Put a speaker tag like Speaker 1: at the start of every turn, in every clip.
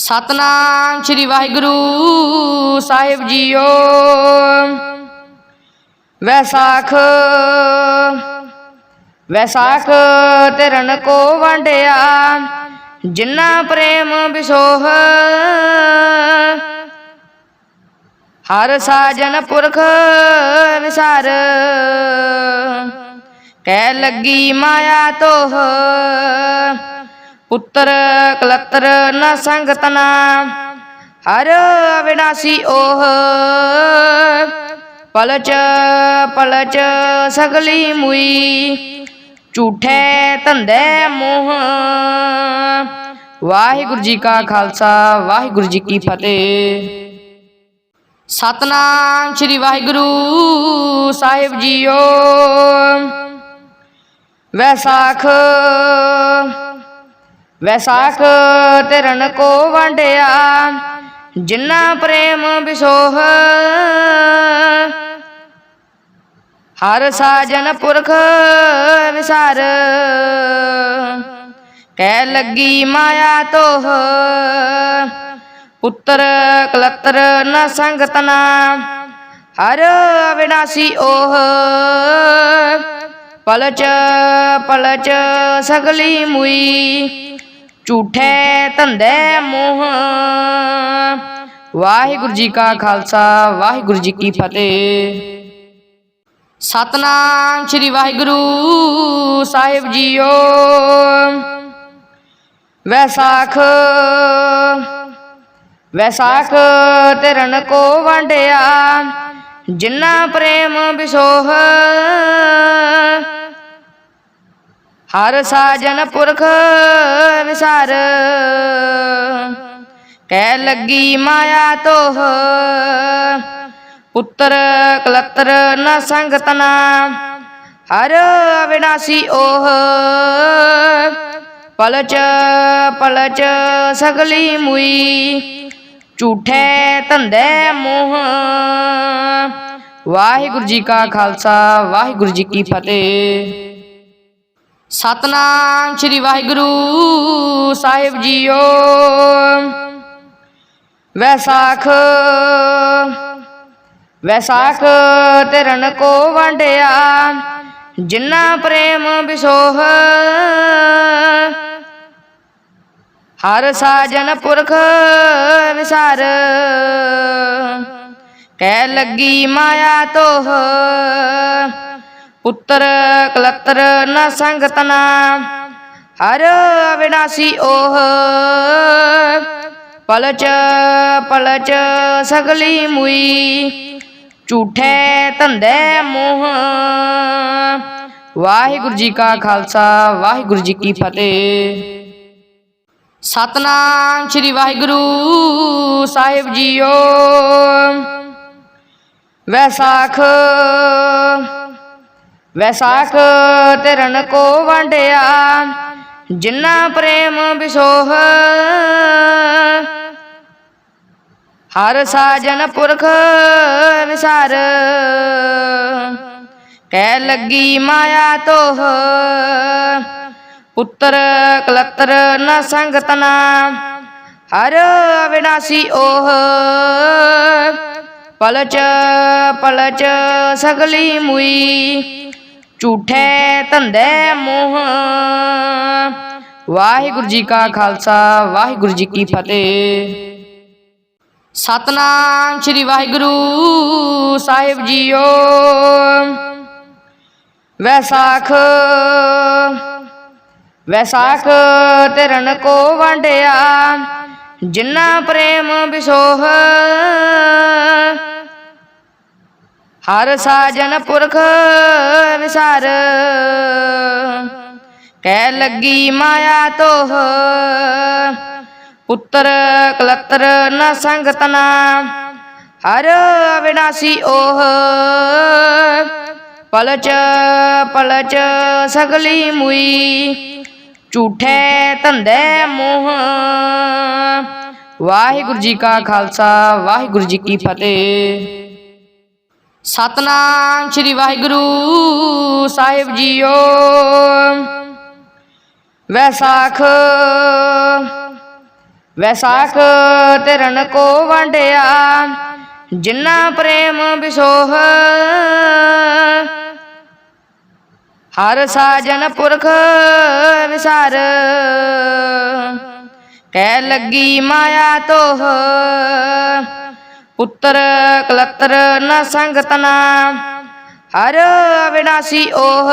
Speaker 1: ਸਤਨਾਮ ਸ੍ਰੀ ਵਾਹਿਗੁਰੂ ਸਾਹਿਬ ਜੀਓ। ਵੈਸਾਖ ਵੈਸਾਖ ਤੇਰਨ ਕੋ ਵੰਡਿਆ, ਜਿੰਨਾ ਪ੍ਰੇਮ ਵਿਸੋਹ, ਹਰ ਸਾਜਨ ਪੁਰਖ ਵਿਸਾਰ। ਕਹਿ ਲੱਗੀ ਮਾਇਆ ਤੋਹ ਪੁੱਤਰ ਕਲਤਰ ਨਾ ਸੰਗਤਨਾ, ਹਰ ਅਵਿਨਾਸੀ ਓਹ। ਪਲਚ ਪਲਚ ਸਗਲੀ ਮੁਈ, ਝੂਠੇ ਧੰਦੇ ਮੋਹ। ਵਾਹਿਗੁਰੂ ਜੀ ਕਾ ਖਾਲਸਾ, ਵਾਹਿਗੁਰੂ ਜੀ ਕੀ ਫਤਿਹ। ਸਤਨਾਮ ਸ੍ਰੀ ਵਾਹਿਗੁਰੂ ਸਾਹਿਬ ਜੀਓ। ਵੈਸਾਖ ਵੈਸਾਖ ਤੇਰਨ ਕੋ ਵੰਡਿਆ ਜਿਨ੍ਹਾਂ ਪ੍ਰੇਮ ਵਿਸੋਹ ਹਰ ਸਾਜਨ ਪੁਰਖ ਵਿਸਾਰ, ਕਹਿ ਲੱਗੀ ਮਾਇਆ ਤੋਹ। ਪੁੱਤਰ ਕਲਤਰ ਨਾ ਸੰਗਤਨਾ, ਹਰ ਅਵਿਨਾਸੀ ਓਹ। ਪਲਚ ਪਲਚ ਸਗਲੀ ਮੁਈ ਝੂਠੇ ਧੰਦੇ ਮੋਹ। ਵਾਹਿਗੁਰੂ ਜੀ ਕਾ ਖਾਲਸਾ, ਵਾਹਿਗੁਰੂ ਜੀ ਕੀ ਫਤਿਹ। ਸਤਨਾਮ ਸ੍ਰੀ ਵਾਹਿਗੁਰੂ ਸਾਹਿਬ ਜੀਓ। ਵੈਸਾਖ ਵੈਸਾਖ ਤੇਰਨ ਕੋ ਵੰਡਿਆ ਜਿਨ੍ਹਾਂ ਪ੍ਰੇਮ ਵਿਸੋਹ ਹਰ ਸਾਜਨ ਪੁਰਖ ਵਿਸਾਰ। ਕਹਿ ਲੱਗੀ ਮਾਇਆ ਤੋਹ। ਪੁੱਤਰ ਕਲਤਰ ਨ ਸੰਗਤਨਾ। ਹਰ ਅਵਿਨਾਸੀ ਓਹ। ਪਲਚ ਪਲਚ ਸਗਲੀ ਮੁਈ। ਝੂਠੇ ਧੰਦੇ ਮੋਹ। ਵਾਹਿਗੁਰੂ ਜੀ ਕਾ ਖਾਲਸਾ, ਵਾਹਿਗੁਰੂ ਜੀ ਕੀ ਫਤਿਹ। ਸਤਨਾਮ ਸ੍ਰੀ ਵਾਹਿਗੁਰੂ ਸਾਹਿਬ ਜੀਓ। ਵੈਸਾਖ ਵੈਸਾਖ ਤੇਰਨ ਕੋ ਵੰਡਿਆ, ਜਿੰਨਾ ਪ੍ਰੇਮ ਵਿਸੋਹ ਹਰ ਸਾਜਨ ਪੁਰਖ ਵਿਸਾਰ, ਕਹਿ ਲੱਗੀ ਮਾਇਆ ਤੋਹ। ਪੁੱਤਰ ਕਲਤਰ ਨਾ ਸੰਗਤਨਾ, ਹਰ ਅਵਿਨਾਸੀ ਓਹ। ਪਲਚ ਪਲਚ ਸਗਲੀ ਮੁਈ, ਝੂਠੇ ਧੰਦੇ ਮੋਹ। ਵਾਹਿਗੁਰੂ ਜੀ ਕਾ ਖਾਲਸਾ, ਵਾਹਿਗੁਰੂ ਜੀ ਕੀ ਫਤਿਹ। ਸਤਨਾਮ ਸ੍ਰੀ ਵਾਹਿਗੁਰੂ ਸਾਹਿਬ ਜੀਓ। ਵੈਸਾਖ ਵੈਸਾਖ ਤੇਰਨ ਕੋ ਵੰਡਿਆ ਜਿਨ੍ਹਾਂ ਪ੍ਰੇਮ ਵਿਸੋਹ ਹਰ ਸਾਜਨ ਪੁਰਖ ਵਿਸਾਰ, ਕਹਿ ਲੱਗੀ ਮਾਇਆ ਤੋਹ। ਪੁੱਤਰ ਕਲਤਰ ਨ ਸੰਗਤਨਾ, ਹਰ ਅਵਿਨਾਸੀ ਓਹ। ਪਲਚ ਪਲਚ ਸਗਲੀ ਮੁਈ ਝੂਠੇ ਧੰਦੇ ਮੋਹ। ਵਾਹਿਗੁਰੂ ਜੀ ਕਾ ਖਾਲਸਾ, ਵਾਹਿਗੁਰੂ ਜੀ ਕੀ ਫਤਿਹ। ਸਤਨਾਮ ਸ੍ਰੀ ਵਾਹਿਗੁਰੂ ਸਾਹਿਬ ਜੀਓ। ਵੈਸਾਖ ਵੈਸਾਖ ਤੇਰਨ ਕੋ ਵੰਡਿਆ ਜਿਨ੍ਹਾਂ ਪ੍ਰੇਮ ਵਿਸੋਹ ਹਰ ਸਾਜਨ ਪੁਰਖ ਵਿਸਾਰ। ਕਹਿ ਲੱਗੀ ਮਾਇਆ ਤੋਹ। ਪੁੱਤਰ ਕਲਤਰ ਨ ਸੰਗਤਨਾ। ਹਰ ਅਵਿਨਾਸੀ ਓਹ। ਪਲਚ ਪਲਚ ਸਗਲੀ ਮੁਈ। ਝੂਠੇ ਧੰਦੇ ਮੋਹ। ਵਾਹਿਗੁਰੂ ਜੀ ਕਾ ਖਾਲਸਾ, ਵਾਹਿਗੁਰੂ ਜੀ ਕੀ ਫਤਿਹ। ਸਤਨਾਮ ਸ੍ਰੀ ਵਾਹਿਗੁਰੂ ਸਾਹਿਬ ਜੀਓ। ਵੈਸਾਖ ਵੈਸਾਖ ਤਿਰਨ ਕੋ ਵੰਡਿਆ, ਜਿੰਨਾ ਪ੍ਰੇਮ ਵਿਸੋਹ ਹਰ ਸਾਜਨ ਪੁਰਖ ਵਿਸਾਰ। ਕਹਿ ਲੱਗੀ ਮਾਇਆ ਤੋਹ ਪੁੱਤਰ ਕਲਤਰ ਨਾ ਸੰਗਤਨਾ, ਹਰ ਅਵਿਨਾਸੀ ਓਹ।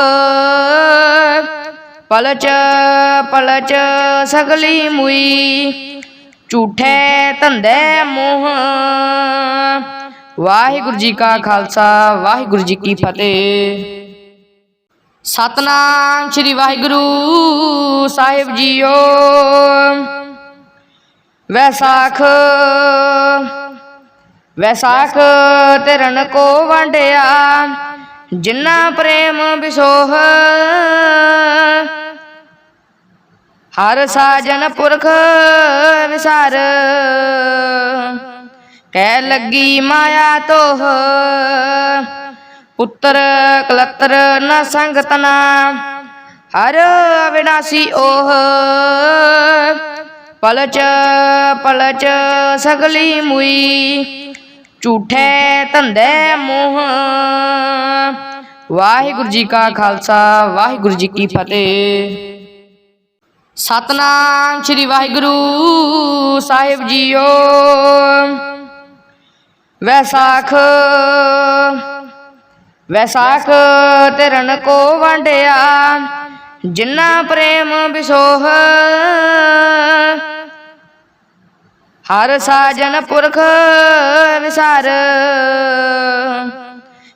Speaker 1: ਪਲਚ ਪਲਚ ਸਗਲੀ ਮੁਈ, ਝੂਠੇ ਧੰਦੇ ਮੋਹ। ਵਾਹਿਗੁਰੂ ਜੀ ਕਾ ਖਾਲਸਾ, ਵਾਹਿਗੁਰੂ ਜੀ ਕੀ ਫਤਿਹ। ਸਤਨਾਮ ਸ੍ਰੀ ਵਾਹਿਗੁਰੂ ਸਾਹਿਬ ਜੀਓ। ਵੈਸਾਖ ਵੈਸਾਖ ਤਿਰਨ ਕੋ ਵੰਡਿਆ ਜਿਨ੍ਹਾਂ ਪ੍ਰੇਮ ਵਿਸੋਹ। ਹਰ ਸਾਜਨ ਪੁਰਖ ਵਿਸਾਰ, ਕਹਿ ਲੱਗੀ ਮਾਇਆ ਤੋਹ। ਪੁੱਤਰ ਕਲਤਰ ਨਾ ਸੰਗਤਨਾ, ਹਰ ਅਵਿਨਾਸੀ ਓਹ। ਪਲਚ ਪਲਚ ਸਗਲੀ ਮੁਈ ਝੂਠੇ ਧੰਦੇ ਮੋਹ। ਵਾਹਿਗੁਰੂ ਜੀ ਕਾ ਖਾਲਸਾ, ਵਾਹਿਗੁਰੂ ਜੀ ਕੀ ਫਤਿਹ। ਸਤਨਾਮ ਸ੍ਰੀ ਵਾਹਿਗੁਰੂ ਸਾਹਿਬ ਜੀਓ। ਵੈਸਾਖ ਵੈਸਾਖ ਤਿਰਨ ਕੋ ਵੰਡਿਆ ਜਿਨ੍ਹਾਂ ਪ੍ਰੇਮ ਵਿਸੋਹ ਹਰ ਸਾਜਨ ਪੁਰਖ ਵਿਸਾਰ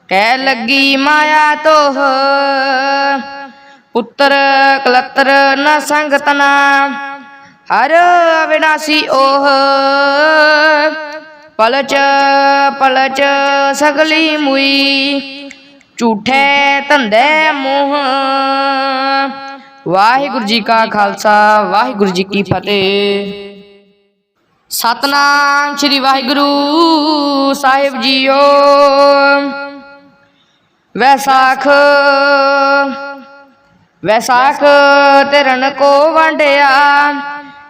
Speaker 1: ਕਹਿ ਲੱਗੀ ਮਾਇਆ ਤੋਹ। ਪੁੱਤਰ ਕਲਤਰ ਨ ਸੰਗਤਨਾ। ਹਰ ਅਵਿਨਾਸੀ ਓਹ। ਪਲਚ ਪਲਚ ਸਗਲੀ ਮੁਈ। ਝੂਠੇ ਧੰਦੇ ਮੋਹ। ਵਾਹਿਗੁਰੂ ਜੀ ਕਾ ਖਾਲਸਾ, ਵਾਹਿਗੁਰੂ ਜੀ ਕੀ ਫਤਿਹ। ਸਤਨਾਮ ਸ੍ਰੀ ਵਾਹਿਗੁਰੂ ਸਾਹਿਬ ਜੀਓ। ਵੈਸਾਖ ਵੈਸਾਖ ਤਿਰਨ ਕੋ ਵੰਡਿਆ,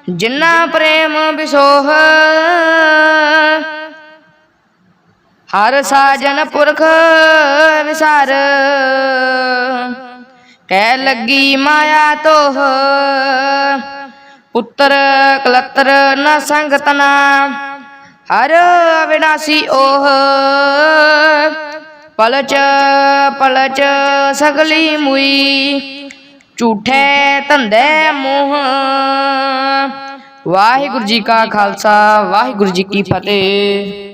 Speaker 1: ਜਿੰਨਾ ਪ੍ਰੇਮ ਵਿਸੋਹ ਹਰ ਸਾਜਨ ਪੁਰਖ ਵਿਸਾਰ ਕਹਿ ਲੱਗੀ ਮਾਇਆ ਤੋਹ। ਪੁੱਤਰ ਕਲਤਰ ਨਾ ਸੰਗਤਨਾ, ਹਰ ਅਵਿਨਾਸੀ ਓਹ। ਪਲਚ ਪਲਚ ਸਗਲੀ ਮੁਈ, ਝੂਠੇ ਧੰਦੇ ਮੋਹ। ਵਾਹਿਗੁਰੂ ਜੀ ਕਾ ਖਾਲਸਾ, ਵਾਹਿਗੁਰੂ ਜੀ ਕੀ ਫਤਿਹ।